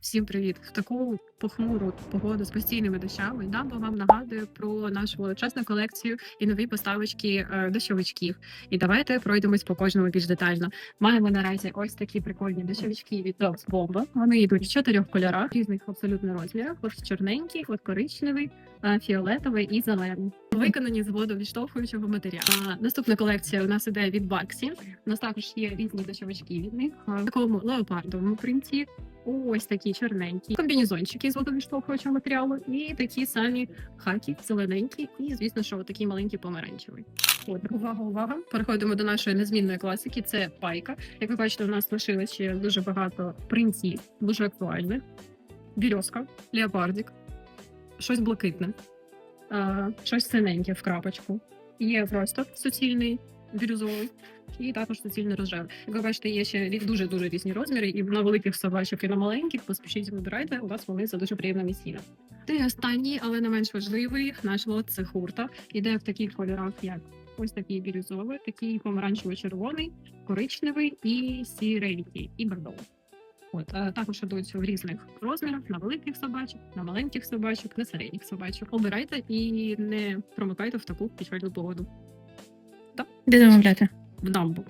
Всім привіт! В таку похмуру погоду з постійними дощами Дамбо вам нагадує про нашу величезну колекцію і нові поставочки е, дощовичків. І давайте пройдемось по кожному більш детально. Маємо наразі ось такі прикольні дощовички від Dogs Bomba. Вони йдуть в чотирьох кольорах, різних абсолютно розмірах. От чорненький, от коричневий, е, фіолетовий і зелений. Виконані з водовідштовхуючого матеріалу. Наступна колекція у нас іде від Баксі. У нас також є різні дощовички від них е, в такому леопардовому принті. Ось такі чорненькі комбінезончики з водовідштовхуючого матеріалу, і такі самі хакі, зелененькі, і звісно, що такий маленький помаранчевий. От, увага, увага. Переходимо до нашої незмінної класики. Це пайка. Як ви бачите, у нас лишилось ще дуже багато принтів, дуже актуальних. Бірьозка, леопардик, щось блакитне, щось синеньке в крапочку. Є просто суцільний бірюзовий. І також суцільний рожевий. Як ви бачите, є ще дуже дуже різні розміри, і на великих собачок, і на маленьких. Поспішіть вибирайте. У вас вони за дуже приємними цінами. Та й останній, але не менш важливий, наш лот це хурта. Іде в таких кольорах, як ось такий бірюзовий, такий помаранчево-червоний, коричневий і сіренький, і бордовий. От е, також ідуть в різних розмірах на великих собачок, на маленьких собачок, на середніх собачок. Обирайте і не промикайте в таку печальну погоду. Де замовляти? В дамбу.